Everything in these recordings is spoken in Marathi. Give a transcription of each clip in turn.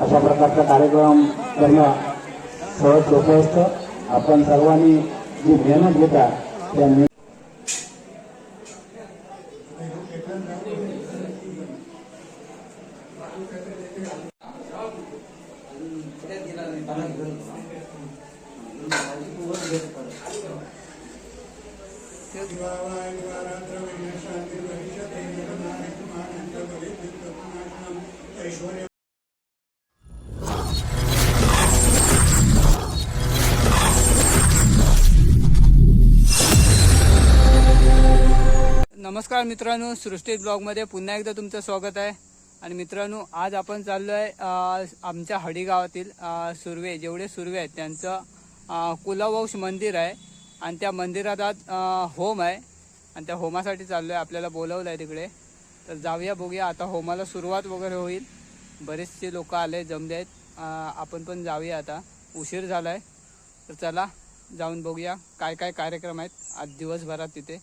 अशा प्रकारचा कार्यक्रम करणं सहज सोपं असतं. आपण सर्वांनी जी मेहनत घेता त्या नमस्कार मित्रांनो सृष्टी ब्लॉगमध्ये पुन्हा एकदा तुमचं स्वागत आहे. आणि मित्रांनो आज आपण चाललो आहे आमच्या हडी गावातील सुर्वे जेवढे सुर्वे आहेत त्यांचं कुलवंश मंदिर आहे. आणि त्या मंदिरात आज होम आहे. आणि त्या होमासाठी चाललो आहे आपल्याला बोलवलं आहे तिकडे. तर जाऊया बघूया. आता होमाला सुरुवात वगैरे होईल. बरेचसे लोक आले जमले आहेत. आपण पण जाऊया आता. उशीर झाला आहे तर चला जाऊन बघूया काय काय कार्यक्रम आहेत आज दिवसभरात तिथे.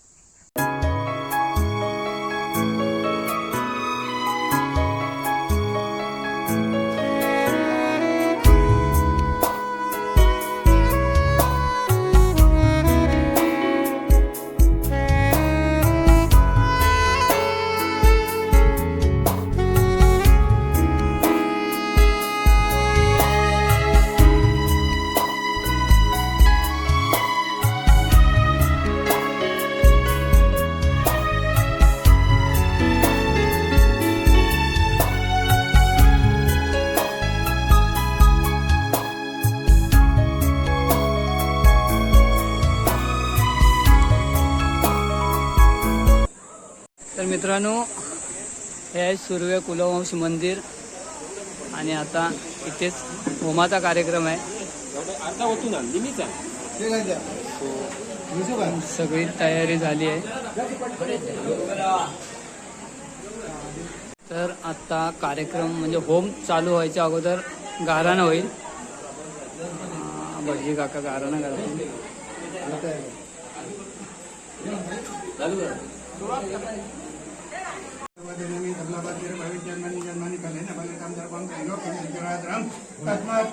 मित्रांनो हे आहे सूर्य कुलवंश मंदिर. आणि आता इथेच होमाचा कार्यक्रम आहे. सगळी तयारी झाली आहे. तर आता कार्यक्रम म्हणजे होम चालू व्हायच्या अगोदर गाराणं होईल. भजी भटजी काका गाराणं करतील सर्वजननी धर्माबाधिर भाविक जन्मानी जन्मानी फलेन फलितं सर्वं त्रैलोक्यमितिरात्रं तस्मात्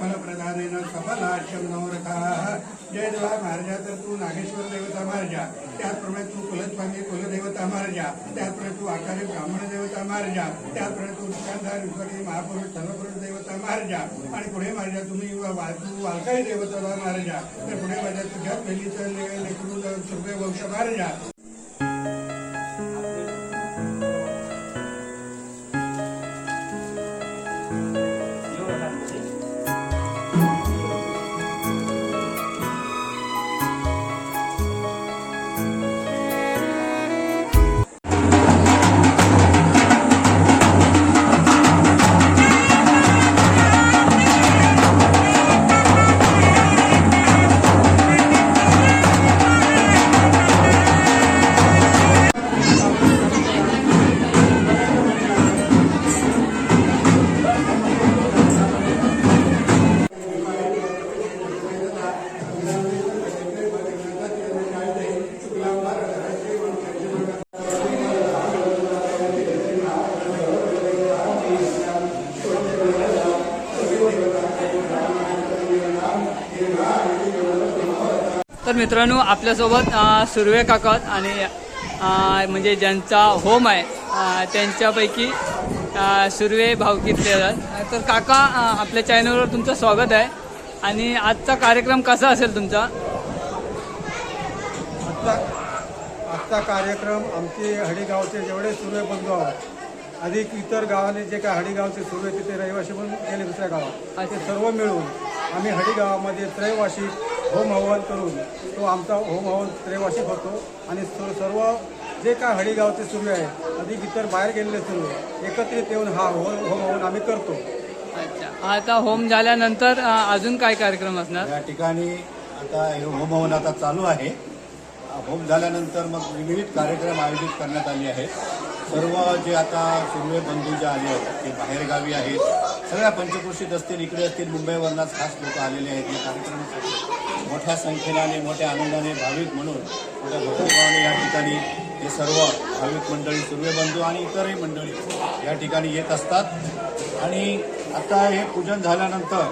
फलप्रदानेन सफलाशं नवरथाः. जय देवा महाराजा तर तू नागेश्वर देवता महाराजा. त्याचप्रमाणे तू कुलस्वामी कुलदेवता महाराजा. त्याचप्रमाणे तू आकारे ब्राह्मण देवता महाराजा. त्याचप्रमाणे तू दुकानदार विश्वरी महापुरुष धनपुरुष देवता महाराजा. आणि पुढे महाराजा तुम्ही वा- तू वालकाई देवता महाराजा. तर पुढे माझ्या तुझ्या पहिलीचं ले- लेकरू सुर्वे वंश महाराजा. मित्रांनो आपल्यासोबत सुर्वे काका आहेत आणि म्हणजे ज्यांचा होम आहे त्यांच्यापैकी सुर्वे भावकीतले आहेत. तर काका आपल्या चॅनलवर तुमचं स्वागत आहे. आणि आजचा कार्यक्रम कसा असेल तुमचा? आजचा आजचा कार्यक्रम आमचे हडीगावचे जेवढे सुर्वे बंधू आहोत अधिक इतर गावाने जे काय हडीगावचे सुर्वे तिथे रहिवासी पण गेले दुसऱ्या गावात ते सर्व मिळून आम्ही हडी गावामध्ये त्रैवार्षिक होम हवन करून तो आमचा होम हवन त्रैवार्षिक होतो आणि स- सर्व जे काय हडीगावचे सुर्वे आहेत अधिक इतर बाहेर गेलेले सुर्वे एकत्रित येऊन हा होम होम हवन आम्ही करतो. अच्छा. आता होम झाल्यानंतर अ, अजून काय कार्यक्रम असणार? या ठिकाणी आता हे होम हवन आता चालू आहे. होम झाल्यानंतर मग विविध कार्यक्रम आयोजित करण्यात आले आहेत. सर्व जे आता सुर्वे बंधू जे आले आहेत ते बाहेरगावी आहेत. सगळ्या पंचक्रोशीत असतील इकडे असतील मुंबईवरनंच खास लोक आलेले आहेत या कार्यक्रमासाठी. मोठ्या संख्येने आणि मोठ्या आनंदाने भाविक म्हणून मोठ्या भक्तिभावाने या ठिकाणी हे सर्व भाविक मंडळी सुर्वे बंधू आणि इतरही मंडळी या ठिकाणी येत असतात. आणि आता हे पूजन झाल्यानंतर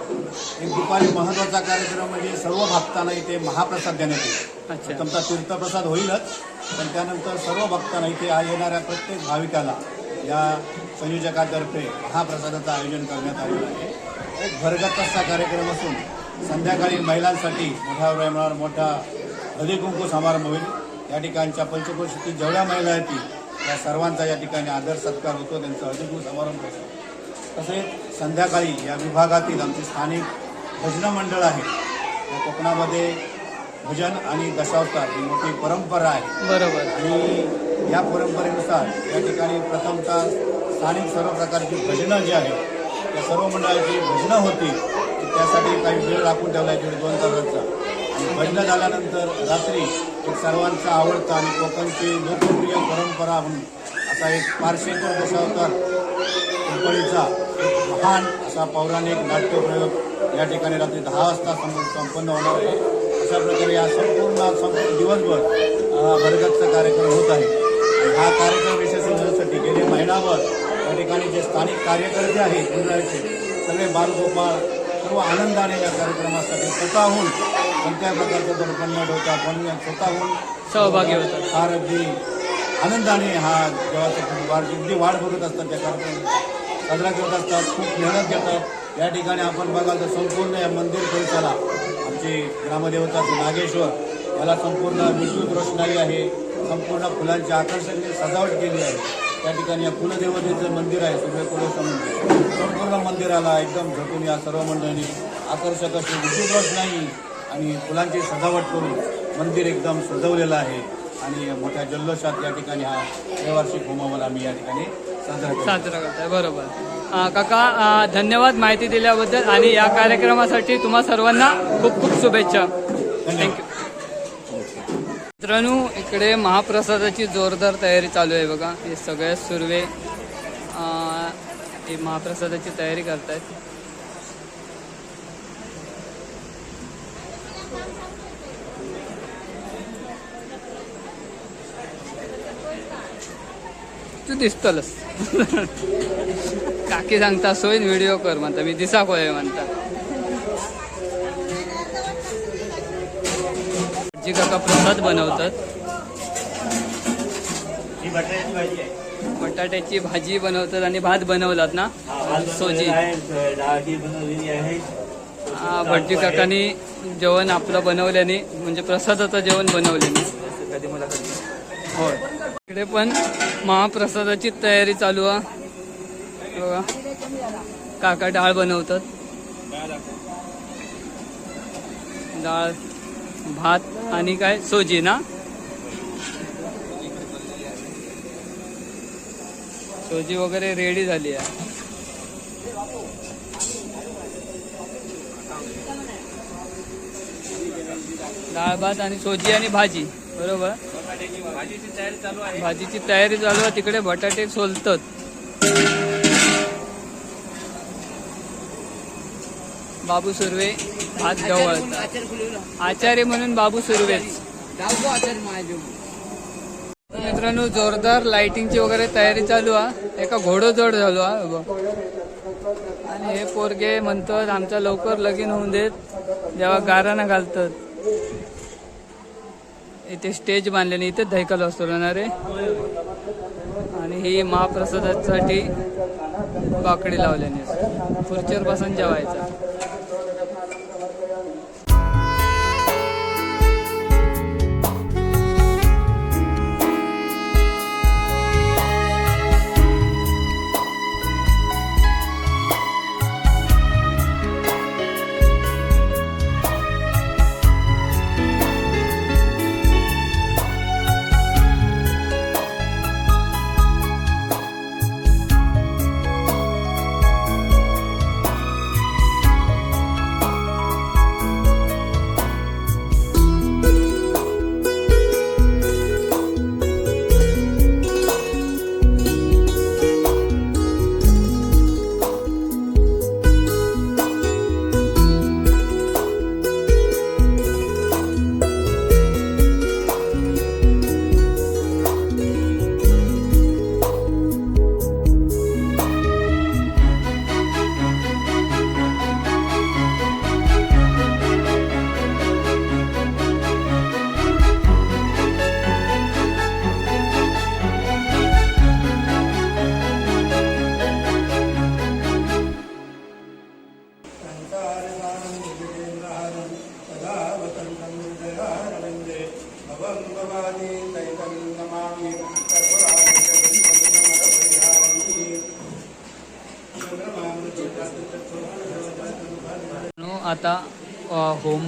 एक दुपारी महत्त्वाचा कार्यक्रम म्हणजे सर्व भक्तांना इथे महाप्रसाद देण्यात येईल. तुमचा तीर्थप्रसाद होईलच पण त्यानंतर सर्व भक्तांना इथे येणाऱ्या प्रत्येक भाविकाला या संयोजकातर्फे महाप्रसादाचं आयोजन करण्यात आलेलं आहे. एक भरगत असा कार्यक्रम असून संध्याकाळी महिलांसाठी मोठ्या प्रमाणावर मोठा हळदी कुंकू समारंभ होईल. या ठिकाणच्या पंचक्रोशीतील जेवढ्या महिला येतील त्या सर्वांचा या ठिकाणी आदर सत्कार होतो. त्यांचा कुंकू समारंभ होतो. तसेच संध्याकाळी या विभागातील आमचे स्थानिक भजन मंडळ आहे. या कोकणामध्ये भजन आणि दशावतार ही मोठी परंपरा आहे. बरोबर. आणि या परंपरेनुसार या ठिकाणी प्रथमतः स्थानिक सर्व प्रकारची भजनं जी आहेत त्या सर्व मंडळाची भजनं होती त्यासाठी काही वेळ राखून ठेवला आहे दीड दोन तासांचा. आणि भजनं झाल्यानंतर रात्री एक सर्वांचा आवडता आणि कोकणची लोकप्रिय परंपरा म्हणून असा एक पारशेकर दशावतार कंपनीचा एक महान असा पौराणिक नाट्यप्रयोग या ठिकाणी रात्री दहा वाजता संपन्न होणार आहे. अशा प्रकारे या संपूर्ण संपूर्ण दिवसभर भरगतचा कार्यक्रम होत आहे. आणि हा कार्यक्रम यशस्वी होण्यासाठी गेले महिनाभर या ठिकाणी जे स्थानिक कार्यकर्ते आहेत मंडळाचे सगळे बालगोपाळ सर्व आनंदाने या कार्यक्रमासाठी स्वतःहून कोणत्याही प्रकारचं दडपण न ठेवता पण स्वतःहून सहभागी होतात फार अगदी आनंदाने हा देवाचा वाढ अगदी वाढ बघत असतात त्या कार्यक्रम साजरा करत असतात खूप मेहनत घेतात. या ठिकाणी आपण बघाल तर संपूर्ण या मंदिर परिसराला आमची ग्रामदेवता नागेश्वर याला संपूर्ण विद्युत रोषणाई आहे. संपूर्ण फुलांची आकर्षक सजावट केली आहे. त्या ठिकाणी या कुलदेवतेचं मंदिर आहे सूर्य कुलेचं मंदिर. संपूर्ण मंदिराला एकदम झटून या सर्व मंडळींनी आकर्षक अशी विद्युत रोषणाई आणि फुलांची सजावट करून मंदिर एकदम सजवलेलं आहे. आणि मोठ्या जल्लोषात या ठिकाणी हा त्रैवार्षिक होमावल आम्ही या ठिकाणी साजरा साजरा करताय बरोबर. काका धन्यवाद माहिती दिल्याबद्दल आणि या कार्यक्रमासाठी तुम्हा सर्वांना खूप खूप शुभेच्छा. थँक्यू मित्रांनो इकडे महाप्रसादाची जोरदार तयारी चालू आहे बघा. हे सगळ्या सुर्वे हे महाप्रसादाची तयारी करतायत. तू दिसतलस. काकी सांगता सोयीन व्हिडिओ कर म्हणता. मी दिसा होय म्हणता. जी काका प्रसाद बनवतात. बटाट्याची भाजी बनवतात आणि भात बनवलात ना? सोजी. हा, भटजी काकांनी जेवण आपलं बनवल्याने म्हणजे प्रसादाचं जेवण बनवल्याने. कधी मला होय. इकडे पण महाप्रसादाची तयारी चालू आहे. बघा. काका डाळ बनवतात. डाळ भात आणि काय? सोजी ना? सोजी वगैरे रेडी झाली आहे. डाळ भात आणि सोजी आणि भाजी बरोबर? भाजीची तयारी चालू आहे. तिकडे बटाटे सोलतात. बाबू सुर्वे भात ढवळतात आचार्य म्हणून बाबू सुर्वेच. मित्रांनो जोरदार लाइटिंगची वगैरे तयारी चालू आहे एका घोडोजोड झालो हा आणि हे पोरगे म्हणतात आमचा लवकर लगीन होऊन देत जेव्हा गाराना घालतात. इथे स्टेज बांधल्याने इथे धैकल असतो राहणार आहे. आणि ही महाप्रसादासाठी बाकडी लावल्याने खुर्चीवर बसून जेवायचा.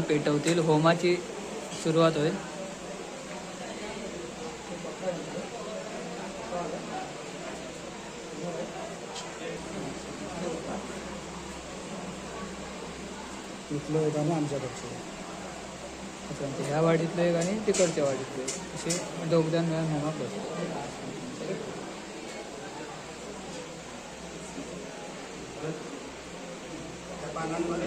पेटवतील. होमाची सुरुवात होईल. इथलं एक आणि आमच्याकडचं अच्छा ह्या वाडीतलं एक आणि तिकडच्या वाडीतलं एक. असे दोघजण मिळून होमात बसतो. आच्छादनपुरी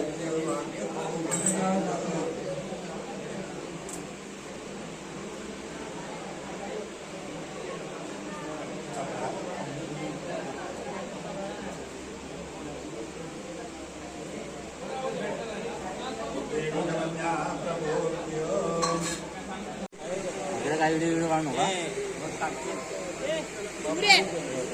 इकडे काय व्हिडिओ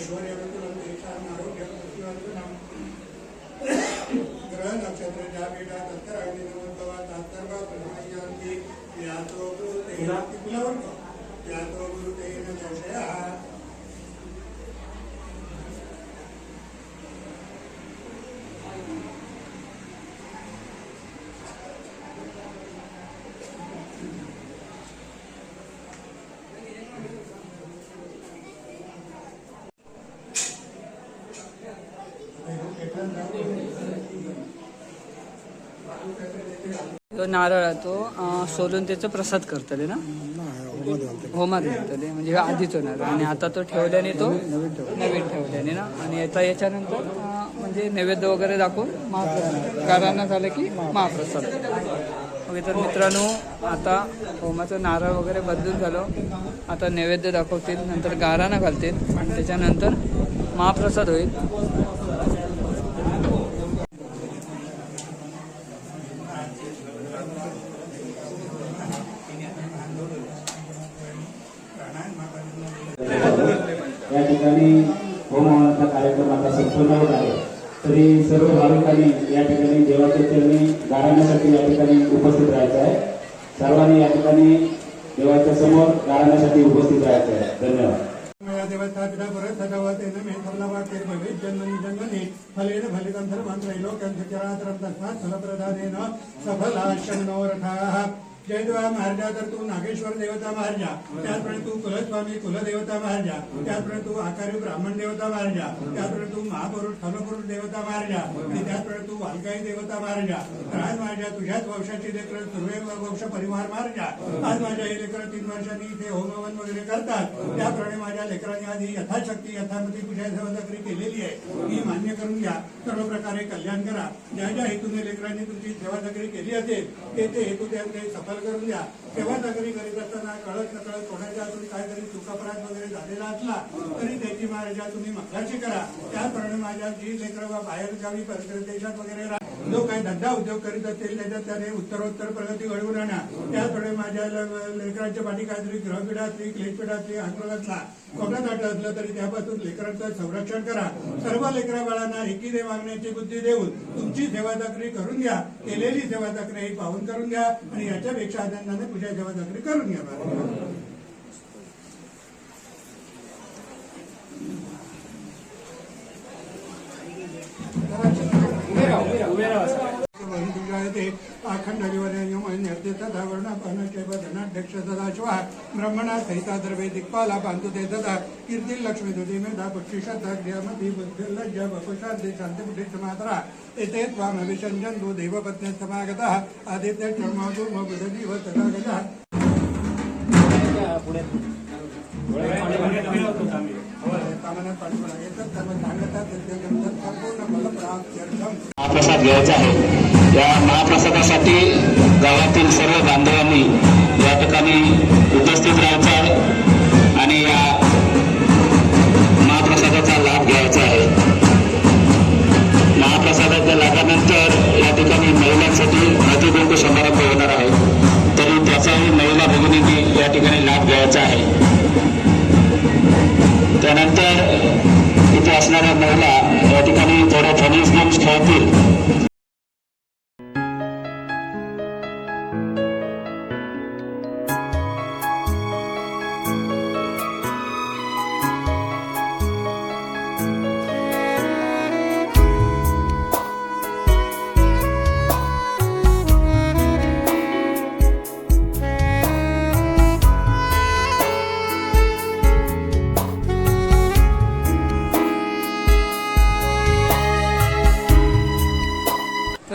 ఐశ్వర్యవంతులు దేశాన్ని ఆరోగ్యవంతులు గ్రహ నక్షత్ర జాబితా తత్కర్వ తత్కర్వ బ్రహ్మయ్యాంతి యాతో గురు తైన కులవర్గం యాతో గురు తైన దోషయ तो नारळ तो सोलून त्याचा प्रसाद करतले ना? होमात घालतले म्हणजे हा आधीचो नारळ आणि आता तो ठेवल्याने तो नवीन ठेवल्याने ना? आणि आता याच्यानंतर म्हणजे नैवेद्य वगैरे दाखवून महाप्रसाद झालं की महाप्रसाद. ओके तर मित्रांनो आता होमाचं नारळ वगैरे बदलून झालं. आता नैवेद्य दाखवतील नंतर गाराणा घालतील आणि त्याच्यानंतर महाप्रसाद होईल. ठिकाणी होमहवनाचा कार्यक्रम आता संपन्न होत आहे. तरी सर्व भाविकांनी या ठिकाणी देवाच्या चरणी गाराण्यासाठी या ठिकाणी उपस्थित राहायचं आहे. सर्वांनी या ठिकाणी देवाच्या समोर गाराण्यासाठी उपस्थित राहायचं आहे. धन्यवाद. मया देवतापिता परत फलेन फलितं धर्मं त्रैलोक्यं चराचरं तस्मात् फलप्रदानेन सफलाश्च मनोरथाः देवा महाराजा तर तू नागेश्वर देवता महाराजा. त्याचप्रमाणे तू कुलस्वामी कुलदेवता महाराजा. त्याचप्रमाणे तू आकारी ब्राह्मण देवता महाराजा. त्याचप्रमाणे तू महापुरुष फलपुरुष देवता महाराजा. आणि त्याचप्रमाणे तू वालकाई देवता महाराजा. तर आज माझ्या तुझ्याच वंशाची लेकर सुर्वे वंश परिवार महाराजा. आज माझ्या हे लेकरं तीन वर्षांनी इथे होमवन वगैरे करतात. त्याप्रमाणे माझ्या लेकरांनी आधी यथाशक्ती यथामती तुझ्या सेवादकरी केलेली आहे. ही मान्य करून घ्या. सर्व प्रकारे कल्याण करा. ज्या ज्या हेतूने लेकरांनी तुमची सेवादकरी केली असेल ते ते हेतू त्यांचे दाखल करून द्या सेवादकरी करीत असताना कळत कळत कोणाच्या हातून काहीतरी चुकापराध वगैरे झालेला असला तरी त्याची महाराजा तुम्ही मकराची करा. त्याप्रमाणे माझ्या जी लेकर बाहेर गावी परदेश देशात वगैरे राहतात, जो काही धंदा उद्योग करीत असतील त्याच्यात त्याने उत्तरोत्तर प्रगती घडवून आणा. त्याचप्रमाणे माझ्या लेकरांच्या पाठी काहीतरी ग्रहपीडा असली क्लेशपीडा असली अंकुर असला कोकणात वाटलं असलं तरी त्यापासून लेकरांचं संरक्षण करा. सर्व लेकरा बाळांना एकी दे मागण्याची बुद्धी देऊन तुमची सेवादाकरी करून घ्या. केलेली सेवादाकरी ही पाहून करून घ्या. आणि याच्यापेक्षा आनंदाने पुढच्या सेवादाकरी करून घ्या महाराज. ते अखंड धनाध्यक्ष सदाशिवा ब्रह्मणा सहिता द्रव्ये दिक्पाला बांधू ते ददा कीर्ती लक्ष्मी दुधी मेधा पुष्टी श्रद्धा क्रियामती बुद्धिर्लज्ज वपुषांती शांतिबुद्धी समात्रा एते त्वाम अभिषंजन दो देवपत्न्य समागतः आदित्य चर्मादू म बुधजीव तथागतः कामनात पाठवला येतात त्यांना सांगतात त्याच्यानंतर संपूर्ण फलप्राप्त्यर्थम महाप्रसाद घ्यायचा आहे. या महाप्रसादासाठी गावातील सर्व बांधवांनी या ठिकाणी उपस्थित राहायचं आहे आणि या महाप्रसादाचा लाभ घ्यायचा आहे. 发布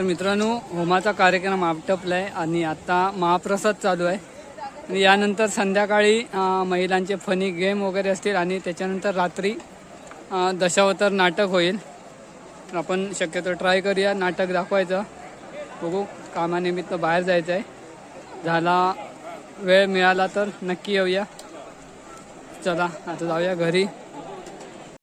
मित्रांनो होमाचा कार्यक्रम आपटपला आहे आणि आता महाप्रसाद चालू आहे. आणि यानंतर संध्याकाळी महिलांचे फनी गेम वगैरे असतील आणि त्याच्यानंतर रात्री दशावतार नाटक होईल. आपण शक्यतो ट्राय करूया नाटक दाखवायचं. बघू कामानिमित्त बाहेर जायचं आहे झाला वेळ मिळाला तर नक्की येऊया. चला आता जाऊया घरी.